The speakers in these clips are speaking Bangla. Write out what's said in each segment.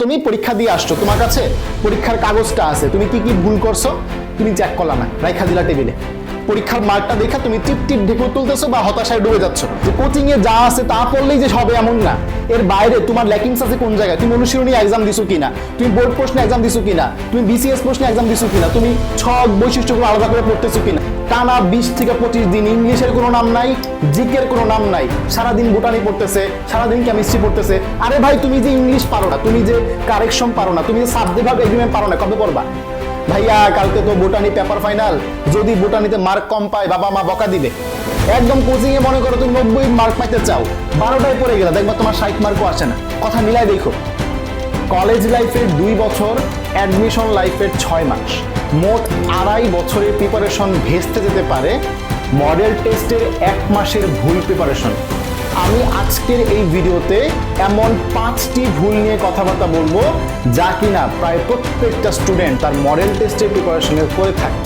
তুমি পরীক্ষা দিয়ে আসছো, তোমার কাছে পরীক্ষার কাগজটা আছে, তুমি কি কি ভুল করছ? তুমি চেক করলা না, রাইখা দিলা টেবিলে। পরীক্ষার মার্কটা দেখা তুমি টিপ টিপ ঢেকে তুলতেছো বা হতাশায় ডুবে যাচ্ছ। যে কোচিং এ যা আছে তা পড়লেই যে হবে এমন না। এর বাইরে তোমার ল্যাকিংস আছে কোন জায়গায়? তুমি অনুশীলনী এক্সাম দিছো কিনা? তুমি বোর্ড প্রশ্নে এক্সাম দিছো কিনা? তুমি বিসিএস প্রশ্নে এক্সাম দিছো কিনা? তুমি ছক বৈশিষ্ট্যগুলো আলাদা করে পড়তেছো কিনা? টানা বিশ থেকে পঁচিশ দিন ইংলিশের কোনো নাম নাই, জিকের কোনো নাম নাই। সারাদিন বোটানি পড়তেছে, সারাদিন কেমিস্ট্রি পড়তেছে। আরে ভাই, তুমি যে ইংলিশ পারো না, তুমি যে কারেকশন পারো না, তুমি যে সাবজেক্ট ভাবে এগ্রিমেন্ট পারো না, কবে পড়বা? ভাইয়া, কালকে তো বোটানি পেপার ফাইনাল যদি বোটানিতে মার্ক কম পায়, বাবা মা বকা দিবে। একদম কোচিং এ মনে করো তুমি নব্বই মার্ক পাইতে চাও। বারোটায় পড়ে গেলে, দেখবা তোমার ষাট মার্কও আসে না। কথা মিলাই দেখো। কলেজ লাইফের দুই বছর অ্যাডমিশন লাইফের ছয় মাস। মোট আড়াই বছরের প্রিপারেশন ভেস্তে যেতে পারে। মডেল টেস্টের এক মাসের ভুল প্রিপারেশন আমি আজকের এই ভিডিওতে এমন পাঁচটি ভুল নিয়ে কথাবার্তা বলব যা কিনা প্রায় প্রত্যেকটা স্টুডেন্ট তার মডেল টেস্টের প্রিপারেশনে করে থাকে।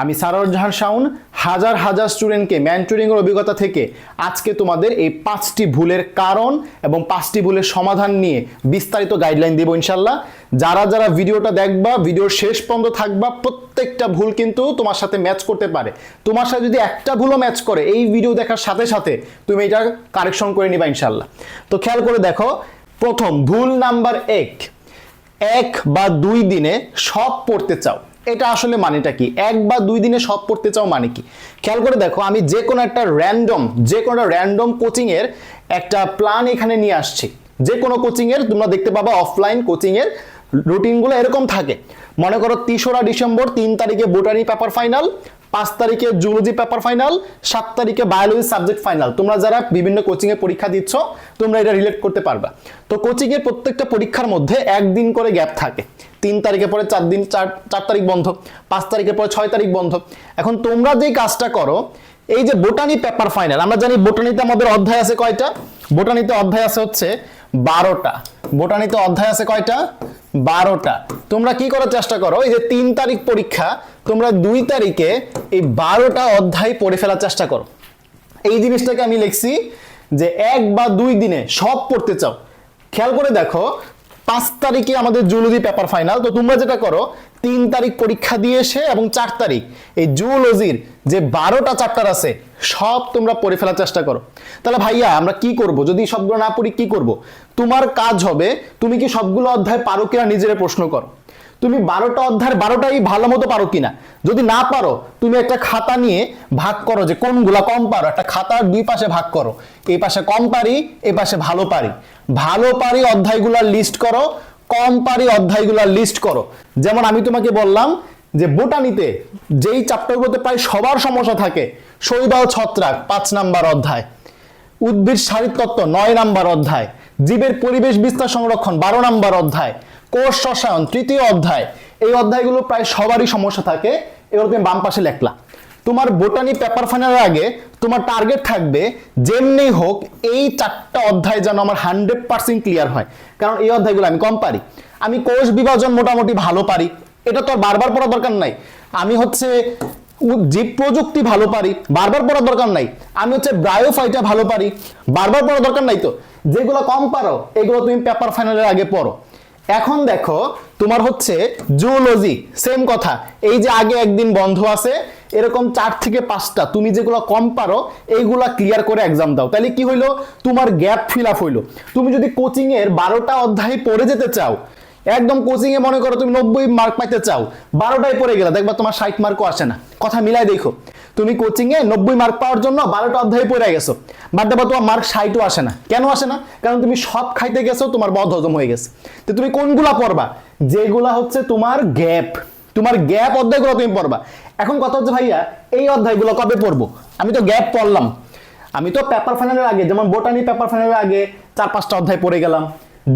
আমি সারোর জাহান শাউন হাজার হাজার স্টুডেন্টকে ম্যান্টুরিংয়ের অভিজ্ঞতা থেকে আজকে তোমাদের এই পাঁচটি ভুলের কারণ এবং পাঁচটি ভুলের সমাধান নিয়ে বিস্তারিত গাইডলাইন দেবো ইনশাল্লাহ যারা যারা ভিডিওটা দেখবা, ভিডিওর শেষ পর্যন্ত থাকবা, প্রত্যেকটা ভুল কিন্তু তোমার সাথে ম্যাচ করতে পারে। তোমার সাথে যদি একটা ভুলও ম্যাচ করে, এই ভিডিও দেখার সাথে সাথে তুমি এটা কারেকশন করে নিবা ইনশাল্লাহ তো খেয়াল করে দেখো, প্রথম ভুল নাম্বার এক এক বা দুই দিনে সব পড়তে চাও। এটা আসলে মানেটা কি? এক বা দুই দিনে সব পড়তে চাও মানে কি? খেয়াল করে দেখো, আমি যে কোনো একটা র্যান্ডম যে কোনো র্যান্ডম কোচিংয়ের একটা প্ল্যান এখানে নিয়ে আসছি। যে কোনো কোচিংয়ের তোমরা দেখতে পাবা অফলাইন কোচিংয়ের রুটিনগুলো এরকম থাকে। মনে করো তেসরা ডিসেম্বর তিন তারিখে বোটানি পেপার ফাইনাল পাঁচ তারিখে জুলজি পেপার ফাইনাল সাত তারিখে বায়োলজি সাবজেক্ট ফাইনাল তোমরা যারা বিভিন্ন কোচিংয়ে পরীক্ষা দিচ্ছ, তোমরা এটা রিলেট করতে পারবা। তো কোচিংয়ের প্রত্যেকটা পরীক্ষার মধ্যে একদিন করে গ্যাপ থাকে। তিন তারিখের পরে চার দিন, চার চার তারিখ বন্ধ। পাঁচ তারিখের পরে ছয় তারিখ বন্ধ। এখন তোমরা যে কাজটা করো এই যে বোটানি পেপার ফাইনাল, আমরা জানি বোটানিতে আমাদের অধ্যায় আছে কয়টা? বোটানিতে অধ্যায় আছে হচ্ছে বারোটা। বোটানিতে অধ্যায় আছে কয়টা? বারোটা। তোমরা কি করার চেষ্টা করো? এই যে তিন তারিখ পরীক্ষা, তোমরা দুই তারিখে এই বারোটা অধ্যায় পড়ে ফেলার চেষ্টা করো। এই জিনিসটাকে আমি লিখছি যে এক বা দুই দিনে সব পড়তে চাও। খেয়াল করে দেখো পাঁচ তারিখে আমাদের জুলজি পেপার ফাইনাল। তো তোমরা যেটা করো, তিন তারিখ পরীক্ষা দিয়ে এসে এবং চার তারিখ এই জুলজির যে বারোটা চ্যাপ্টার আছে, সব তোমরা পড়ে ফেলার চেষ্টা করো। তাহলে ভাইয়া, আমরা কি করব? যদি সবগুলো না পড়ি, কি করব? তোমার কাজ হবে, তুমি কি সবগুলো অধ্যায় পারো কিনা নিজের প্রশ্ন করো। তুমি বারোটা অধ্যায়ের বারোটাই ভালো মতো পারো কিনা? যদি না পারো, তুমি একটা খাতা নিয়ে ভাগ করো যে কোনগুলা কম পারো। একটা খাতার দুই পাশে ভাগ করো। এই পাশে কম পারি এই পাশে ভালো পারি। ভালো পারি অধ্যায়গুলার লিস্ট করো, কম পারি অধ্যায়গুলার লিস্ট করো। যেমন আমি তোমাকে বললাম যে বোটানিতে যেই চ্যাপ্টারগুলোতে প্রায় সবার সমস্যা থাকে শৈবাল ছত্রাক, পাঁচ নাম্বার অধ্যায়। উদ্ভিদ শারীরতত্ত্ব নয় নাম্বার অধ্যায়। জীবের পরিবেশ বিস্তার সংরক্ষণ, বারো নাম্বার অধ্যায়। কোষ রসায়ন তৃতীয় অধ্যায়। এই অধ্যায়গুলো প্রায় সবারই সমস্যা থাকে। এগুলো তুমি বাম পাশে লেখলা। তোমার বোটানি পেপার ফাইনালের আগে তোমার টার্গেট থাকবে, যেমনি হোক, এই চারটা অধ্যায় যেন আমার হান্ড্রেড পার্সেন্ট ক্লিয়ার হয়। কারণ এই অধ্যায়গুলো আমি কম পারি। আমি কোষ বিভাজন মোটামুটি ভালো পারি। এটা তো বারবার পড়া দরকার নাই। আমি হচ্ছে জীব প্রযুক্তি ভালো পারি, বারবার পড়ার দরকার নাই। আমি হচ্ছে ব্রায়োফাইটা ভালো পারি, বারবার পড়ার দরকার নাই তো। যেগুলো কম পারো, এগুলো তুমি পেপার ফাইনালের আগে পড়ো। এখন দেখো, তোমার হচ্ছে জুওলজি সেম কথা। এই যে আগে একদিন বন্ধ আছে, এরকম চার থেকে পাঁচটা, তুমি যেগুলো কম পারো, এইগুলা ক্লিয়ার করে এক্সাম দাও। তাহলে কি হইল? তোমার গ্যাপ ফিল আপ হইল। তুমি যদি কোচিং এর বারোটা অধ্যায় পড়ে যেতে চাও, একদম কোচিং এ মনে করো তুমি নব্বই মার্ক পাইতে চাও, বারোটায় পড়ে গেলে, দেখবা তোমার ষাট মার্কও আসে না। কথা মিলাই দেখো। তুমি কোচিং এ নব্বই মার্ক পাওয়ার জন্য বারোটা অধ্যায় পড়ে গেছো। বাদ দেবা, তোমার মার্ক ষাটও আসে না। কেন আসে না? কারণ তুমি সব খাইতে গেছো, তোমার বদ হজম হয়ে গেছে। তো তুমি কোনগুলা পড়বা? যেগুলা হচ্ছে তোমার গ্যাপ তোমার গ্যাপ অধ্যায়গুলো তুমি পড়বা। এখন কথা হচ্ছে, ভাইয়া, এই অধ্যায়গুলো কবে পড়ব? আমি তো গ্যাপ পড়লাম। আমি তো পেপার ফাইনালের আগে, যেমন বোটানি পেপার ফাইনালের আগে চার পাঁচটা অধ্যায় পড়ে গেলাম।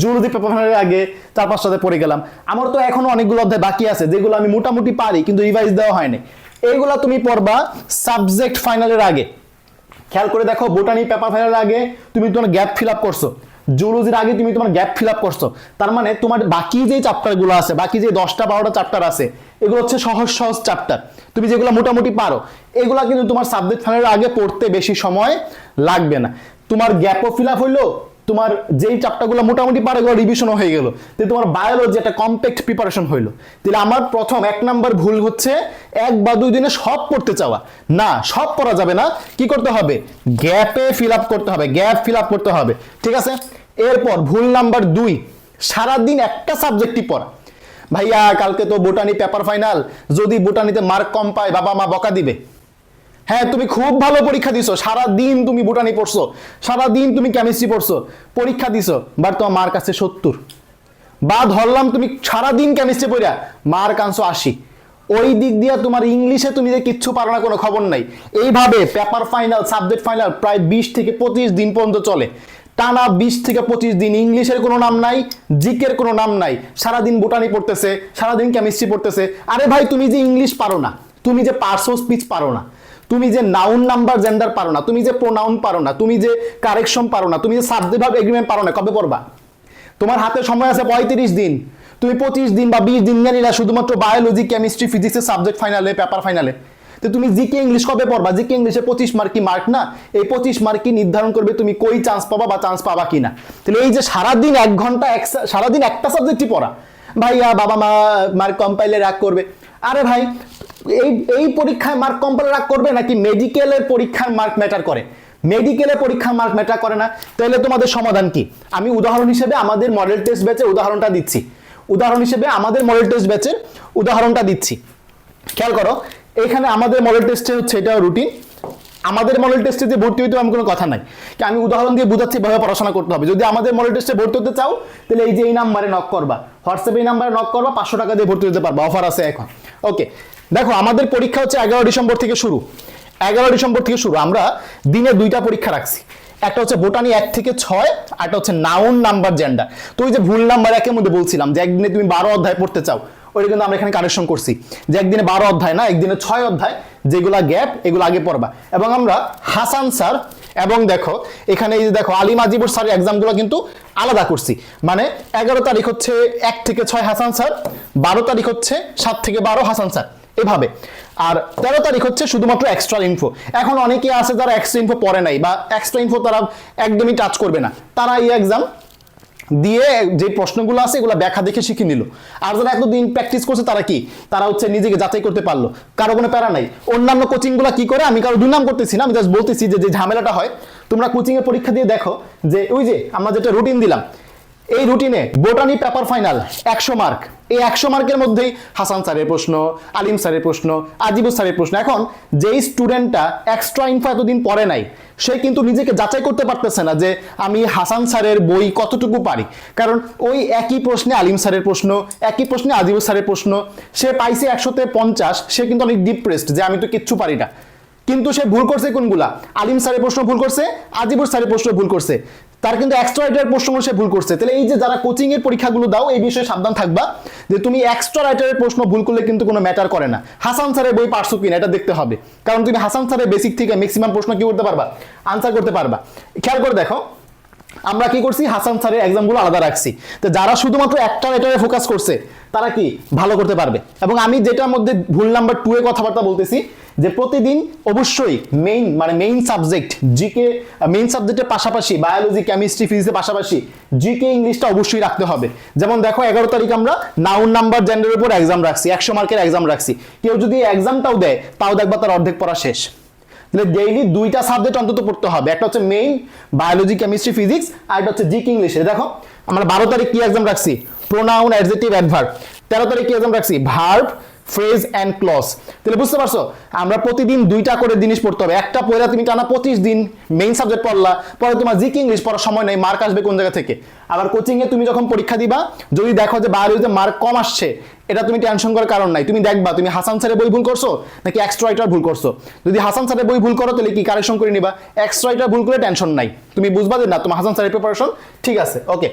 জুলজি পেপার ফাইনালের আগে চার পাঁচটা অধ্যায় পড়ে গেলাম। আমার তো এখনও অনেকগুলো অধ্যায় বাকি আছে, যেগুলো আমি মোটামুটি পারি, কিন্তু রিভাইজ দেওয়া হয়নি। এইগুলা তুমি পড়বা সাবজেক্ট ফাইনালের আগে। খেয়াল করে দেখো বোটানি পেপার ফাইনালের আগে তুমি তোমার গ্যাপ ফিল আপ করছ। জুলজির আগে তুমি তোমার গ্যাপ ফিল আপ করছ। তার মানে তোমার বাকি যে চ্যাপ্টারগুলো আছে, বাকি যে দশটা বারোটা চ্যাপ্টার আছে, এগুলো হচ্ছে সহজ সহজ চ্যাপ্টার তুমি যেগুলো মোটামুটি পারো, এগুলা কিন্তু তোমার সাবজেক্ট ফাইনালের আগে পড়তে বেশি সময় লাগবে না। তোমার গ্যাপও ফিল আপ হইল তোমার যেই চাপটাগুলো মোটামুটি পারে এগুলো রিভিশনও হয়ে গেল তাহলে তোমার বায়োলজি একটা কম্প্যাক্ট প্রিপারেশন হইল। তাহলে আমার প্রথম এক নাম্বার ভুল হচ্ছে, এক বা দুই দিনে সব পড়তে চাওয়া। না, সব পড়া যাবে না। কি করতে হবে? গ্যাপে ফিল আপ করতে হবে গ্যাপ ফিল আপ করতে হবে। ঠিক আছে? এরপর ভুল নাম্বার দুই, সারাদিন একটা সাবজেক্টই পড়া। ভাইয়া, কালকে তো বোটানি পেপার ফাইনাল যদি বোটানিতে মার্ক কম পায় বাবা মা বকা দিবে। হ্যাঁ তুমি খুব ভালো পরীক্ষা দিছো। সারা দিন তুমি বুটানি পড়ছো। সারা দিন তুমি কেমিস্ট্রি পড়ছো। পরীক্ষা দিছো বাট তোমার মার্ক আছে সত্তর। বা ধরলাম তুমি সারা দিন কেমিস্ট্রি পড়া মার্ক আনছো আশি। ওই দিক দিয়ে তোমার ইংলিশে তুমি যে কিচ্ছু পারো না, কোনো খবর নাই। এইভাবে পেপার ফাইনাল সাবজেক্ট ফাইনাল প্রায় বিশ থেকে পঁচিশ দিন পর্যন্ত চলে। টানা বিশ থেকে পঁচিশ দিন ইংলিশের কোনো নাম নাই জিকের কোনো নাম নাই। সারাদিন বোটানি পড়তেছে, সারাদিন কেমিস্ট্রি পড়তেছে। আরে ভাই, তুমি যে ইংলিশ পারো না, তুমি যে পার্সো স্পিচ পারো না তুমি যে নাউন নাম্বার জেন্ডার পারো না, তুমি যে প্রোনাউন পারো না, তুমি যে কারেকশন পারো না, তুমি যে সাবজেক্ট ভাব এগ্রিমেন্ট পারো না, কবে পড়বা? তোমার হাতে সময় আছে পঁয়ত্রিশ দিন। তুমি পঁচিশ দিন বা বিশ দিন জানি না শুধুমাত্র বায়োলজি কেমিস্ট্রি ফিজিক্সের সাবজেক্ট ফাইনালে পেপার ফাইনালে তো তুমি জিকে ইংলিশ কবে পড়বা? জিকে ইংলিশে পঁচিশ মার্কি মার্ক না? এই পঁচিশ মার্কি নির্ধারণ করবে তুমি কই চান্স পাবা বা চান্স পাবা কিনা? তাহলে এই যে সারাদিন এক ঘণ্টা এক সারাদিন একটা সাবজেক্টই পড়া। ভাইয়া বাবা মা মার্ক কম্পাইলে রাগ করবে। আরে ভাই এই এই পরীক্ষায় মার্ক রাগ করবে নাকি মেডিকেলের পরীক্ষার মার্ক ম্যাটার করে? মেডিকেলে পরীক্ষার মার্ক ম্যাটার করে না। তাহলে তোমাদের সমাধান কি? আমি উদাহরণ হিসেবে আমাদের মডেল টেস্ট ব্যাচের উদাহরণটা দিচ্ছি। উদাহরণ হিসেবে আমাদের মডেল টেস্ট ব্যাচের উদাহরণটা দিচ্ছি। খেয়াল করো, এখানে আমাদের মডেল টেস্টে হচ্ছে এটা রুটিন আমাদের মডেল টেস্টে যে ভর্তি হইতে আমার কোনো কথা নাই। কি, আমি উদাহরণ দিয়ে বুঝাচ্ছি ভাবে পড়াশোনা করতে হবে। যদি আমাদের মডেল টেস্টে ভর্তি হতে চাও, তাহলে এই যে এই নাম্বারে নক করবা। হোয়াটসঅ্যাপে এই নাম্বারে নক করবা, পাঁচশো টাকা দিয়ে ভর্তি হতে পারবা। অফার আছে এখন। ওকে দেখো, আমাদের পরীক্ষা হচ্ছে এগারো ডিসেম্বর থেকে শুরু। এগারো ডিসেম্বর থেকে শুরু। আমরা দিনে দুইটা পরীক্ষা রাখছি। একটা হচ্ছে বোটানি এক থেকে ছয় আর একটা হচ্ছে নাউন নাম্বার জেন্ডার তো ওই যে ভুল নাম্বার একের মধ্যে বলছিলাম, যে একদিনে তুমি বারো অধ্যায় পড়তে চাও, ওইটা কিন্তু আমরা এখানে কারেকশন করছি। যে একদিনে বারো অধ্যায় না, একদিনে ছয় অধ্যায়, যেগুলা গ্যাপ এগুলো আগে পড়বা। এবং আমরা হাসান স্যার এবং দেখো, এখানে এই যে দেখো, আলী মাজিবুর স্যারের এক্সামগুলো কিন্তু আলাদা করছি। মানে এগারো তারিখ হচ্ছে এক থেকে ছয় হাসান স্যার বারো তারিখ হচ্ছে সাত থেকে বারো হাসান স্যার এভাবে। আর তেরো তারিখ হচ্ছে শুধুমাত্র এক্সট্রা ইনফো এখন অনেকে আছে যারা এক্সট্রা ইনফো পড়ে নাই বা এক্সট্রা ইনফো তারা একদমই টাচ করবে না। তারা এই এক্সাম দিয়ে যে প্রশ্নগুলো আছে এগুলো ব্যাখ্যা দেখে শিখে নিল। আর যারা এতদিন প্র্যাকটিস করছে তারা কি? তারা হচ্ছে নিজেকে যাচাই করতে পারল। কারও কোনো প্যারা নাই। অন্যান্য কোচিংগুলো কি করে? আমি কারও দুর্নাম করতেছি না, আমি জাস্ট বলতেছি যে যে ঝামেলাটা হয়, তোমরা কোচিংয়ে পরীক্ষা দিয়ে দেখো যে, ওই যে আমরা যেটা রুটিন দিলাম এই রুটিনে বোটানি পেপার ফাইনাল একশো মার্ক এই একশো মার্কের মধ্যেই হাসান স্যারের প্রশ্ন আলিম স্যারের প্রশ্ন আজিবুর স্যারের প্রশ্ন। এখন, যেই স্টুডেন্টটা এক্সট্রা ইনফো এতদিন পড়ে নাই, সে কিন্তু নিজেকে যাচাই করতে পারতেছে না যে আমি হাসান স্যারের বই কতটুকু পারি। কারণ ওই একই প্রশ্নে আলিম স্যারের প্রশ্ন, একই প্রশ্নে আজিবুর স্যারের প্রশ্ন, সে পাইছে একশোতে পঞ্চাশ, সে কিন্তু অনেক ডিপ্রেসড যে আমি তো কিচ্ছু পারি না। কিন্তু সে ভুল করছে কোনগুলা? আলিম স্যারের প্রশ্ন ভুল করছে, আজিবুর স্যারের প্রশ্ন ভুল করছে। তার কিন্তু এক্সট্রা রাইটারের প্রশ্নগুলো সে ভুল করছে। তাহলে এই যে যারা কোচিং এর পরীক্ষাগুলো দাও, এই বিষয়ে সাবধান থাকবা যে তুমি এক্সট্রা রাইটারের প্রশ্ন ভুল করলে কিন্তু কোনো ম্যাটার করে না। হাসান স্যারের বই পারছ কিনা, এটা দেখতে হবে। কারণ তুমি হাসান স্যারের বেসিক থেকে ম্যাক্সিমাম প্রশ্ন কি করতে পারবা? আনসার করতে পারবা। খেয়াল করে দেখো, আমরা কি করছি? হাসান স্যারের এক্সামগুলো আলাদা রাখছি। তো যারা শুধুমাত্র একটা রাইটারে ফোকাস করছে, তারা কি? ভালো করতে পারবে। এবং আমি যেটার মধ্যে ভুল নাম্বার টু এ কথাবার্তা বলতেছি যে প্রতিদিন অবশ্যই মেইন মানে মেইন সাবজেক্ট জিকে মেইন সাবজেক্টের পাশাপাশি বায়োলজি কেমিস্ট্রি ফিজিক্সের পাশাপাশি জিকে ইংলিশটা অবশ্যই রাখতে হবে। যেমন দেখো, এগারো তারিখ আমরা নাউন নাম্বার জেন্ডারের উপর এক্সাম রাখছি, একশো মার্কের এক্সাম রাখছি। কেউ যদি এক্সামটাও দেয়, তাও দেখবা তার অর্ধেক পড়া শেষ। তাহলে ডেইলি দুইটা সাবজেক্ট অন্তত পড়তে হবে। একটা হচ্ছে মেইন বায়োলজি কেমিস্ট্রি ফিজিক্স আর একটা হচ্ছে জিক ইংলিশে দেখো, আমরা বারো তারিখ কি এক্সাম রাখছি? প্রোনাউন অ্যাডজেক্টিভ অ্যাডভার্ব তেরো তারিখ কি এক্সাম রাখছি? Verb phrase and clause. তাহলে বুঝতে পারছ? আমরা প্রতিদিন দুইটা করে জিনিস পড়তে হবে। একটা পড়া তুমি টানা পঁচিশ দিন মেইন সাবজেক্ট পড়লা, পরে তোমার জিক ইংলিশ পড়ার সময় নেই মার্ক আসবে কোন জায়গা থেকে? আবার কোচিংয়ে তুমি যখন পরীক্ষা দিবা, যদি দেখো যে বায়োলজিতে মার্ক কম আসছে, এটা তুমি টেনশন করার কারণ নাই। তুমি দেখবা, তুমি হাসান স্যারের বই ভুল করছ, নাকি এক্সট্রা রাইটার ভুল করছ? যদি হাসান স্যারের বই ভুল করো, তাহলে কি কারেকশন করে নিবা? এক্সট্রা রাইটার ভুল করে টেনশন নাই। তুমি বুঝবা যে না, তোমার হাসান স্যারের প্রিপারেশন ঠিক আছে ওকে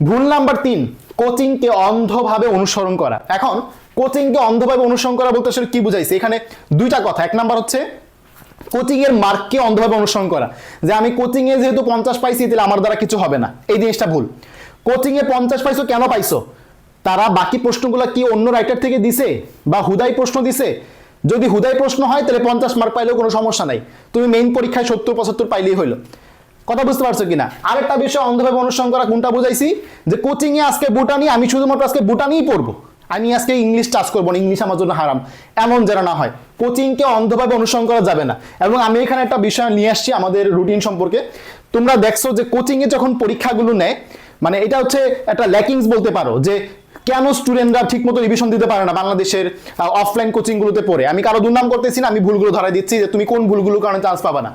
ভুল নাম্বার তিন কোচিংকে অন্ধভাবে অনুসরণ করা। এখন কোচিংকে অন্ধভাবে অনুসরণ করা বলতে আসলে কি বুঝাইছে? এখানে দুইটা কথা। এক নাম্বার হচ্ছে কোচিং এর মার্ককে অন্ধভাবে অনুসরণ করা। যে আমি কোচিং এ যেহেতু পঞ্চাশ পাইছি, তাহলে আমার দ্বারা কিছু হবে না। এই জিনিসটা ভুল। কোচিং এ পঞ্চাশ পাইছো, কেন পাইছো? তারা বাকি প্রশ্নগুলো কি অন্য রাইটার থেকে দিছে বা হুদাই প্রশ্ন দিছে? যদি হুদাই প্রশ্ন হয়, তাহলে পঞ্চাশ মার্ক পাইলেও কোনো সমস্যা নাই। তুমি মেইন পরীক্ষায় সত্তর, পঁচাত্তর পাইলেই হইল। কথা বুঝতে পারছ কিনা? আরেকটা বিষয়, অন্ধভাবে অনুসরণ করা কোনটা বুঝাইছি? যে কোচিং এ আজকে বুটানি আমি শুধুমাত্র আজকে বুটানিই পড়ব। আমি আজকে ইংলিশ টাচ করব না ইংলিশ আমার জন্য হারাম। এমন যেন না হয়। কোচিংকে অন্ধভাবে অনুসরণ করা যাবে না। এবং আমি এখানে একটা বিষয় নিয়ে আসছি আমাদের রুটিন সম্পর্কে। তোমরা দেখছ যে কোচিংয়ে যখন পরীক্ষাগুলো নেয় মানে এটা হচ্ছে একটা ল্যাকিংস বলতে পারো, যে কেন স্টুডেন্টরা ঠিক মতো রিভিশন দিতে পারে না বাংলাদেশের অফলাইন কোচিংগুলোতে পড়ে? আমি কারও দুর্নাম করতেছি না, আমি ভুলগুলো ধরাই দিচ্ছি যে তুমি কোন ভুলগুলোর কারণে চান্স পাবে না।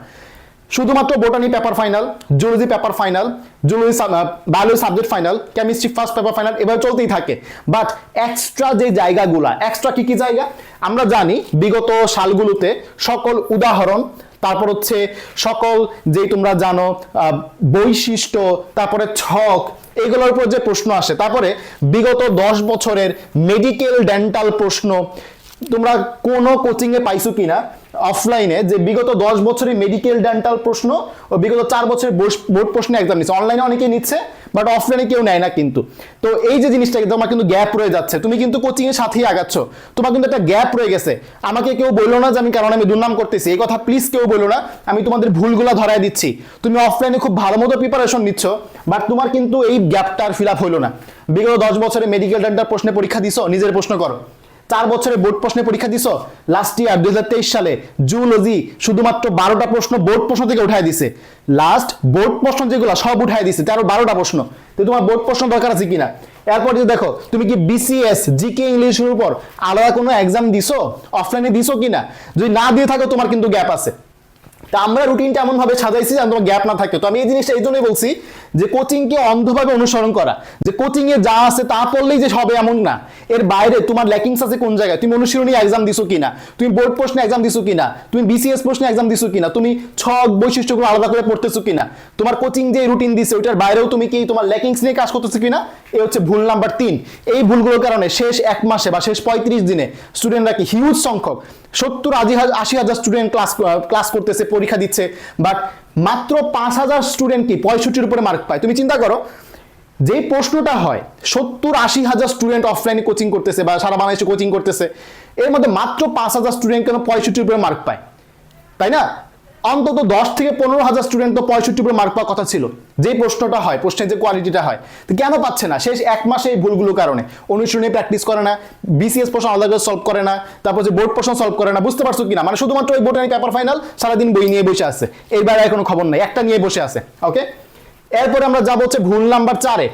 শুধুমাত্র botany paper final zoology paper final zoology biology subject final chemistry first paper final এবার চলতেই থাকে। বাট এক্সট্রা যে জায়গাগুলা এক্সট্রা কি কি জায়গা? আমরা জানি বিগত সালগুলোতে সকল উদাহরণ, তারপর হচ্ছে সকল যে তোমরা জানো বৈশিষ্ট্য, তারপরে ছক, এগুলোর উপর যে প্রশ্ন আসে, তারপরে বিগত দশ বছরের মেডিকেল ডেন্টাল প্রশ্ন তোমরা কোনো কোচিংয়ে পাইছো কিনা অফলাইনে যে বিগত দশ বছরের মেডিকেল ডেন্টাল প্রশ্ন ও বিগত চার বছরের বোর্ড প্রশ্ন এক্সাম নিচ্ছে অনলাইনে অনেকে নিচ্ছে বাট অফলাইনে কেউ নেয় না কিন্তু। তো এই যে জিনিসটা তোমার কিন্তু গ্যাপ রয়ে যাচ্ছে। তুমি কিন্তু কোচিং এর সাথেই আগাচ্ছ। তোমার কিন্তু একটা গ্যাপ রয়ে গেছে। আমাকে কেউ বলল না যে আমি কারণ আমি দুর্নাম করতেছি। এই কথা প্লিজ কেউ বলল না। আমি তোমাদের ভুলগুলো ধরাই দিচ্ছি। তুমি অফলাইনে খুব ভালো মতো প্রিপারেশন নিচ্ছ বাট তোমার কিন্তু এই গ্যাপটার ফিল আপ হলো না। বিগত দশ বছরে মেডিকেল ডেন্টাল প্রশ্নে পরীক্ষা দিছো, নিজের প্রশ্ন করো। চার বছরে বোর্ড প্রশ্নে পরীক্ষা দিছ? লাস্ট ইয়ার দুই হাজার তেইশ সালে জুলজি শুধুমাত্র বারোটা প্রশ্ন বোর্ড প্রশ্ন থেকে উঠাই দিছে। লাস্ট বোর্ড প্রশ্ন যেগুলো সব উঠাই দিছে, তেরো বারোটা প্রশ্ন। তো তোমার বোর্ড প্রশ্ন দরকার আছে কিনা? এরপর যদি দেখো, তুমি কি বিসিএস জিকে ইংলিশের উপর আলাদা কোনো এক্সাম দিছো? অফলাইনে দিছো কিনা? যদি না দিয়ে থাকো, তোমার কিন্তু গ্যাপ আছে। তা আমরা রুটিনটা এমন ভাবে সাজাইছি যেন তোমার গ্যাপ না থাকে। তো আমি এই জিনিসটা এই জন্যই বলছি যে কোচিংকে অন্ধভাবে অনুসরণ করা। যে কোচিং এ যা আছে তা পড়লেই যে হবে এমন না। এর বাইরে তোমার ল্যাকিংস আছে কোন জায়গায়? তুমি অনুশীলনী এক্সাম দিছো কিনা? তুমি বোর্ড প্রশ্নে এক্সাম দিছো কিনা? তুমি বিসিএস প্রশ্নে এক্সাম দিছো কিনা? তুমি ছক বৈশিষ্ট্যগুলো আলাদা করে পড়তেছো কিনা? তোমার কোচিং যে রুটিন দিছে, ওইটার বাইরেও তুমি কি তোমার ল্যাকিংস নিয়ে কাজ করতেছো কিনা? এই হচ্ছে ভুল নাম্বার তিন। এই ভুলগুলোর কারণে শেষ এক মাসে বা শেষ পঁয়ত্রিশ দিনে স্টুডেন্টরা কি হিউজ সংখ্যক, সত্তর, আশি আশি হাজার স্টুডেন্ট ক্লাস ক্লাস করতেছে, পরীক্ষা দিচ্ছে বাট মাত্র পাঁচ হাজার স্টুডেন্ট কি পঁয়ষট্টির উপরে মার্ক পায়? তুমি চিন্তা করো, যেই প্রশ্নটা হয়, সত্তর, আশি হাজার স্টুডেন্ট অফলাইনে কোচিং করতেছে বা সারা বাংলাদেশে কোচিং করতেছে, এর মধ্যে মাত্র পাঁচ হাজার স্টুডেন্ট কেন পঁয়ষট্টির উপরে মার্ক পায়? তাই না? অন্তত দশ থেকে পনেরো হাজার স্টুডেন্ট তো পঁয়ষট্টি উপরে মার্ক পাওয়ার কথা ছিল। যে প্রশ্নটা হয়, প্রশ্নের যে কোয়ালিটিটা হয়, তো কেন পাচ্ছে না? শেষ এক মাসে এই ভুলগুলোর কারণে। অনুশীলনে প্র্যাকটিস করে না বিসিএস প্রশ্ন আলাদা করে সলভ করে না, তারপর যে বোর্ড প্রশ্ন সলভ করে না, বুঝতে পারছ কিনা? মানে শুধুমাত্র ওই বোর্ডের পেপার ফাইনাল সারাদিন বই নিয়ে বসে আছে। এইবার আর কোনো খবর নাই, একটা নিয়ে বসে আছে ওকে এরপরে আমরা যাব হচ্ছে ভুল নাম্বার চারে।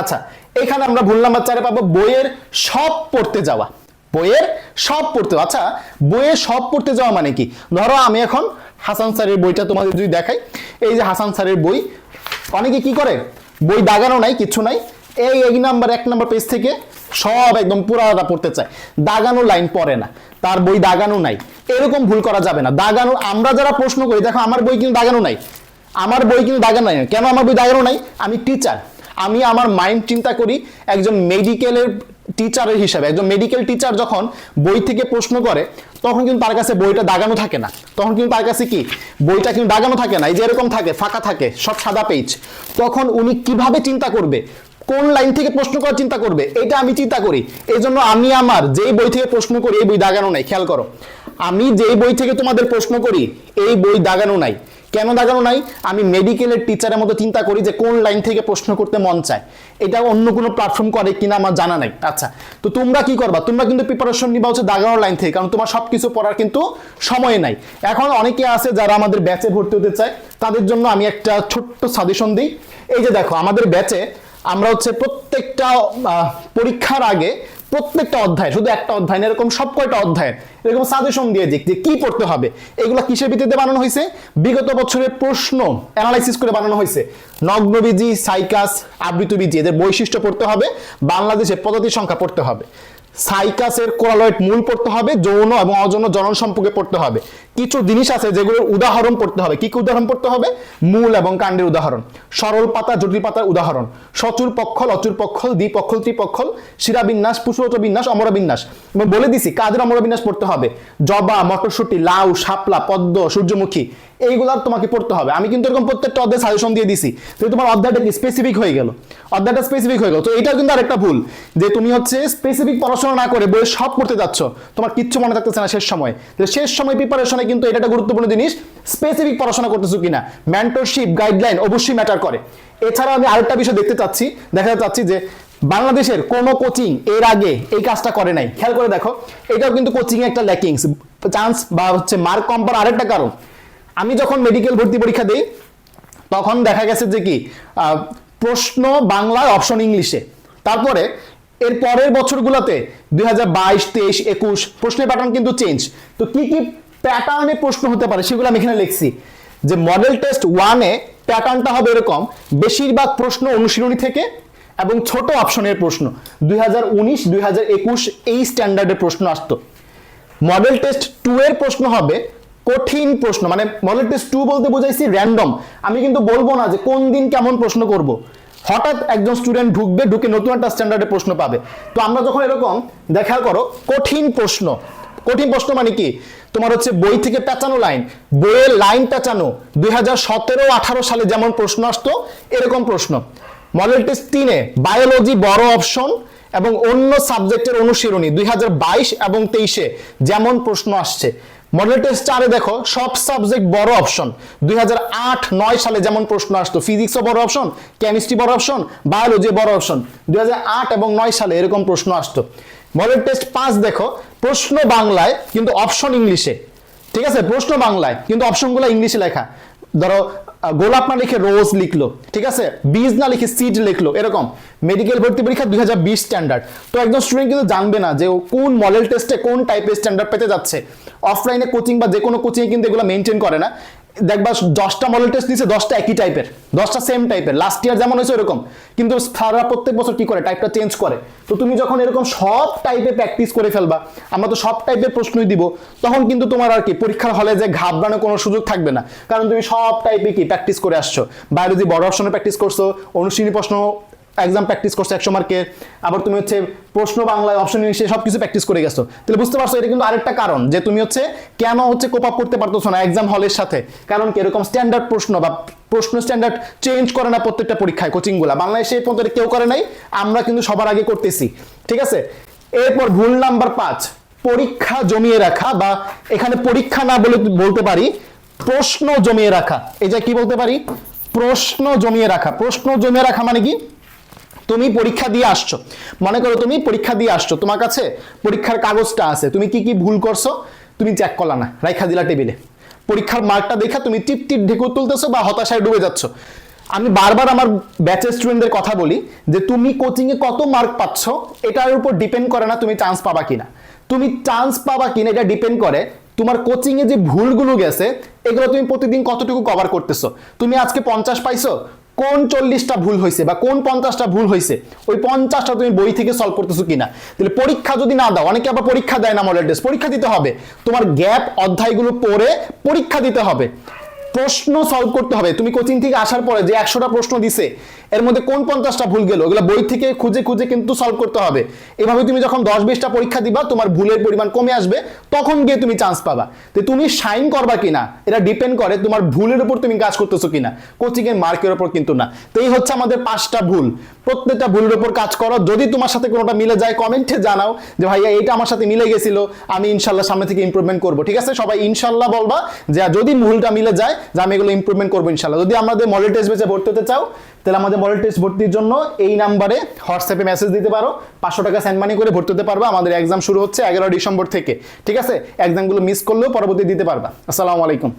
আচ্ছা এখানে আমরা ভুল নাম্বার চারে পাবো বইয়ের সব পড়তে যাওয়া। বইয়ের সব পড়তে আচ্ছা বইয়ের সব পড়তে যাওয়া মানে কি? ধরো আমি এখন হাসান স্যারের বইটা তোমাদের যদি দেখাই, এই যে হাসান স্যারের বই, অনেকে কি করে? বই দাগানো নাই, কিছু নাই, এই এক নাম্বার এক নাম্বার পেজ থেকে সব একদম পুরাটা পড়তে চায়। দাগানো লাইন পড়ে না, তার বই দাগানো নাই। এরকম ভুল করা যাবে না। দাগানো, আমরা যারা প্রশ্ন করি, দেখো আমার বই কিন্তু দাগানো নাই। আমার বই কিন্তু দাগানো নাই। কেন আমার বই দাগানো নাই? আমি টিচার আমি আমার মাইন্ড চিন্তা করি, একজন মেডিকেলের টিচারের হিসাবে, একজন মেডিকেল টিচার যখন বই থেকে প্রশ্ন করে, তখন কিন্তু তার কাছে বইটা দাগানো থাকে না। তখন কিন্তু তার কাছে কি? বইটা কিন্তু দাগানো থাকে না। এই যে এরকম থাকে, ফাঁকা থাকে, সব সাদা পেজ তখন উনি কীভাবে চিন্তা করবে? কোন লাইন থেকে প্রশ্ন করার চিন্তা করবে? এটা আমি চিন্তা করি। এই জন্য আমি আমার যেই বই থেকে প্রশ্ন করি, এই বই দাগানো নাই। খেয়াল করো। আমি যেই বই থেকে তোমাদের প্রশ্ন করি, এই বই দাগানো নাই। কেন দাগানো নাই? আমি মেডিকেলের টিচারের মতো চিন্তা করি যে কোন লাইন থেকে প্রশ্ন করতে মন চায়। এটা অন্য কোনো প্ল্যাটফর্ম করে কিনা আমার জানা নাই। আচ্ছা তো তোমরা কি করবা? তোমরা কিন্তু প্রিপারেশন নিবা হচ্ছে দাগানোর লাইন থেকে, কারণ তোমার সব কিছু পড়ার কিন্তু সময় নাই। এখন অনেকে আছে যারা আমাদের ব্যাচে ভর্তি হতে চায়, তাদের জন্য আমি একটা ছোট্ট সাজেশন দিই। এই যে দেখো, আমাদের ব্যাচে আমরা হচ্ছে প্রত্যেকটা পরীক্ষার আগে প্রত্যেকটা অধ্যায়, শুধু একটা অধ্যায় এরকম সব কয়টা অধ্যায়, এরকম সাজেশন দিয়ে দিক যে কি পড়তে হবে, এগুলো কিসের ভিত্তিতে বানানো হয়েছে? বিগত বছরের প্রশ্ন অ্যানালাইসিস করে বানানো হয়েছে। নগ্নবীজি, সাইকাস, আবৃতবীজি, এদের বৈশিষ্ট্য পড়তে হবে, বাংলাদেশে পদ্ধতি সংখ্যা পড়তে হবে। সাইকাসের কোরালয়েড মূল পড়তে হবে, যৌন এবং অযৌন জনন সম্পর্কে পড়তে হবে। কিছু জিনিস আছে যেগুলোর উদাহরণ পড়তে হবে। কি কি উদাহরণ পড়তে হবে? মূল এবং কাণ্ডের উদাহরণ। সরল পাতা, জটিল পাতার উদাহরণ। সচুর পক্ষল, অচুর পক্ষল, দ্বিপক্ষল, ত্রিপক্ষল পুষ্পত বিন্যাস, অমরা বিন্যাস। এবং বলে দিছি, কাদের অমরা বিন্যাস পড়তে হবে? জবা, মটরশুটি, লাউ, শাপলা, পদ্ম, সূর্যমুখী। এইগুলো তোমাকে পড়তে হবে। আমি কিন্তু এরকম প্রত্যেকটা অধ্যায় সাজেশন দিয়ে দিছি। তো তোমার অধ্যায়টা স্পেসিফিক হয়ে গেল। অধ্যায়টা স্পেসিফিক হয়ে গেল। তো এটাও কিন্তু আরেকটা ভুল, যে তুমি হচ্ছে স্পেসিফিক পড়াশোনা না করে বই সব পড়তে যাচ্ছ। তোমার কিচ্ছু মনে থাকতেছে না শেষ সময়। তো শেষ সময় প্রিপারেশনে কিন্তু এটা একটা গুরুত্বপূর্ণ জিনিস স্পেসিফিক পড়াশোনা করতেছো কিনা। মেন্টরশিপ গাইডলাইন অবশ্যই ম্যাটার করে। এছাড়া আমি আরেকটা বিষয় দেখতে চাচ্ছি, দেখা চাচ্ছি যে বাংলাদেশের কোনো কোচিং এর আগে এই কাজটা করে নাই। খেয়াল করে দেখো, এটাও কিন্তু কোচিং এ একটা ল্যাকিংস চান্স বা হচ্ছে মার্ক কম পাওয়ার আরেকটা কারণ। আমি যখন মেডিকেল ভর্তি পরীক্ষা দিই, তখন দেখা গেছে যে কি প্রশ্ন বাংলার অপশন ইংলিশে তারপরে, এর পরের বছরগুলোতে, দুই হাজার বাইশ, তেইশ, একুশ, প্রশ্নের প্যাটার্ন কিন্তু চেঞ্জ তো কি কি প্যাটার্নে প্রশ্ন হতে পারে সেগুলো আমি এখানে লিখছি। যে মডেল টেস্ট ওয়ানে প্যাটার্নটা হবে এরকম, বেশিরভাগ প্রশ্ন অনুশীলনী থেকে এবং ছোট অপশনের প্রশ্ন। দুই হাজার উনিশ, দুই হাজার একুশ, এই স্ট্যান্ডার্ডের প্রশ্ন আসতো। মডেল টেস্ট টু এর প্রশ্ন হবে কঠিন প্রশ্ন মানে মডেল টেস্ট টু বলতে বোঝাইছি র্যান্ডম আমি কিন্তু বলব না যে কোন দিন কেমন প্রশ্ন করব। হঠাৎ একজন স্টুডেন্ট ঢুকবে, ঢুকে নতুন একটা স্ট্যান্ডার্ডের প্রশ্ন পাবে। তো আমরা যখন এরকম দেখা করো, কঠিন প্রশ্ন। কঠিন প্রশ্ন মানে কি? তোমার হচ্ছে বই থেকে পেঁচানো লাইন বইয়ের লাইন পেঁচানো, দুই হাজার সতেরো, আঠারো সালে যেমন প্রশ্ন আসতো, এরকম প্রশ্ন। মডেল টেস্ট তিনে বায়োলজি বড় অপশন এবং অন্য সাবজেক্টের অনুশীলনী, দুই হাজার বাইশ এবং তেইশে যেমন প্রশ্ন আসছে। মডেল টেস্ট চারে দেখো, সব সাবজেক্ট বড় অপশন দুই নয় সালে যেমন প্রশ্ন আসতো ফিজিক্সও বড় অপশন কেমিস্ট্রি বড় অপশন বায়োলজি বড় অপশন দুই এবং নয় সালে এরকম প্রশ্ন আসতো। মডেল টেস্ট পাঁচ দেখো, প্রশ্ন বাংলায়, কিন্তু অপশন ইংলিশে ঠিক আছে? প্রশ্ন বাংলায়, কিন্তু অপশনগুলো ইংলিশে লেখা। ধরো গোলাপ না লিখে রোজ লিখলো, ঠিক আছে? বীজ না লিখে সিড লিখলো, এরকম। মেডিকেল ভর্তি পরীক্ষা দুই হাজার বিশ স্ট্যান্ডার্ড তো একজন স্টুডেন্ট কিন্তু জানবে না যে কোন মডেল টেস্টে কোন টাইপের স্ট্যান্ডার্ড পেতে যাচ্ছে। অফলাইনে কোচিং বা যে কোনো কোচিংয়ে কিন্তু এগুলো মেনটেন করে না। দেখবা দশটা মডেল টেস্ট দিচ্ছে দশটা একই টাইপের দশটা সেম টাইপের লাস্ট ইয়ার যেমন হয়েছে ওরকম। কিন্তু সারা প্রত্যেক বছর কি করে? টাইপটা চেঞ্জ করে। তো তুমি যখন এরকম সব টাইপে প্র্যাকটিস করে ফেলবা, আমরা তো সব টাইপের প্রশ্নই দিব, তখন কিন্তু তোমার আর কি পরীক্ষার হলে যে ঘাবড়ানোর কোনো সুযোগ থাকবে না। কারণ তুমি সব টাইপে কি? প্র্যাকটিস করে আসছো। বায়োলজি বড় অপশনে প্র্যাকটিস করছ, অনুশীলনী প্রশ্ন এক্সাম প্র্যাকটিস করছ একশো মার্কের আবার তুমি হচ্ছে প্রশ্ন বাংলায় অপশন ইংলিশে সব কিছু প্র্যাকটিস করে গেছো। তাহলে বুঝতে পারছ, এটা কিন্তু আরেকটা কারণ যে তুমি হচ্ছে কেন হচ্ছে কোপ আপ করতে পারতেছো না এক্সাম হলের সাথে। কারণ কি স্ট্যান্ডার্ড প্রশ্ন বা প্রশ্ন স্ট্যান্ডার্ড চেঞ্জ করে না প্রত্যেকটা পরীক্ষায় কোচিংগুলো বাংলাদেশে এই পর্যন্ত কেউ করে নাই, আমরা কিন্তু সবার আগে করতেছি। ঠিক আছে? এরপর ভুল নাম্বার পাঁচ, পরীক্ষা জমিয়ে রাখা বা এখানে পরীক্ষা না বলে বলতে পারি, প্রশ্ন জমিয়ে রাখা। যে কি বলতে পারি? প্রশ্ন জমিয়ে রাখা। প্রশ্ন জমিয়ে রাখা মানে কি? তুমি পরীক্ষা দিয়ে আসছো। মনে করো তুমি পরীক্ষা দিয়ে আসছো। তোমার কাছে পরীক্ষার কাগজটা আছে। তুমি কি কি ভুল করছ? তুমি চেক করলা না। রাইখা দিলা টেবিলে। পরীক্ষার মার্কটা দেখা তুমি টিপ টিপ ঢেকুর তুলতেছো বা হতাশায় ডুবে যাচ্ছ। আমি বারবার আমার ব্যাচের স্টুডেন্টদের কথা বলি যে তুমি কোচিংয়ে কত মার্ক পাচ্ছ, এটার উপর ডিপেন্ড করে না তুমি চান্স পাবা কিনা। তুমি চান্স পাবা কিনা এটা ডিপেন্ড করে তোমার কোচিং এ যে ভুলগুলো গেছে, এগুলো তুমি প্রতিদিন কতটুকু কভার করতেছো। তুমি আজকে পঞ্চাশ পাইছো কোন চল্লিশটা ভুল হয়েছে বা কোন পঞ্চাশটা ভুল হয়েছে, ওই পঞ্চাশটা তুমি বই থেকে সলভ করতেছো কিনা? তাহলে পরীক্ষা যদি না দাও, অনেকে আবার পরীক্ষা দেয় না মডেল টেস্ট পরীক্ষা দিতে হবে। তোমার গ্যাপ অধ্যায়গুলো পড়ে পরীক্ষা দিতে হবে। প্রশ্ন সলভ করতে হবে। তুমি কোচিং থেকে আসার পরে যে একশোটা প্রশ্ন দিছে, এর মধ্যে কোন পঞ্চাশটা ভুল গেল ওগুলো বই থেকে খুঁজে খুঁজে কিন্তু সলভ করতে হবে। এভাবে তুমি যখন দশ বিশটা পরীক্ষা দিবা, তোমার ভুলের পরিমাণ কমে আসবে, তখন গিয়ে তুমি চান্স পাবা। তো তুমি সাইন করবা কিনা, এটা ডিপেন্ড করে তোমার ভুলের উপর তুমি কাজ করতেছো কিনা। কোচিং এর মার্কের উপর কিন্তু না। তো এই হচ্ছে আমাদের পাঁচটা ভুল। প্রত্যেকটা ভুলের উপর কাজ করো। যদি তোমার সাথে কোনোটা মিলে যায় কমেন্টে জানাও যে, ভাইয়া এইটা আমার সাথে মিলে গেছিল, আমি ইনশাল্লাহ সামনে থেকে ইমপ্রুভমেন্ট করব। ঠিক আছে? সবাই ইনশাল্লাহ বলবা যে যদি ভুলটা মিলে যায়, যে, আমি এগুলো ইমপ্রুভমেন্ট করব ইনশাল্লাহ। যদি আমাদের মডেল টেস্ট বেচে ভর্তি হতে চাও, তাহলে আমাদের মডেল টেস্ট ভর্তির জন্য এই নাম্বারে হোয়াটসঅ্যাপে মেসেজ দিতে পারো। পাঁচশো টাকা সেন্ড মানি করে ভর্তি হতে পারবা। আমাদের এক্সাম শুরু হচ্ছে এগারো ডিসেম্বর থেকে। ঠিক আছে? এক্সামগুলো মিস করলেও পরবর্তী দিতে পারবা। আসসালামু আলাইকুম।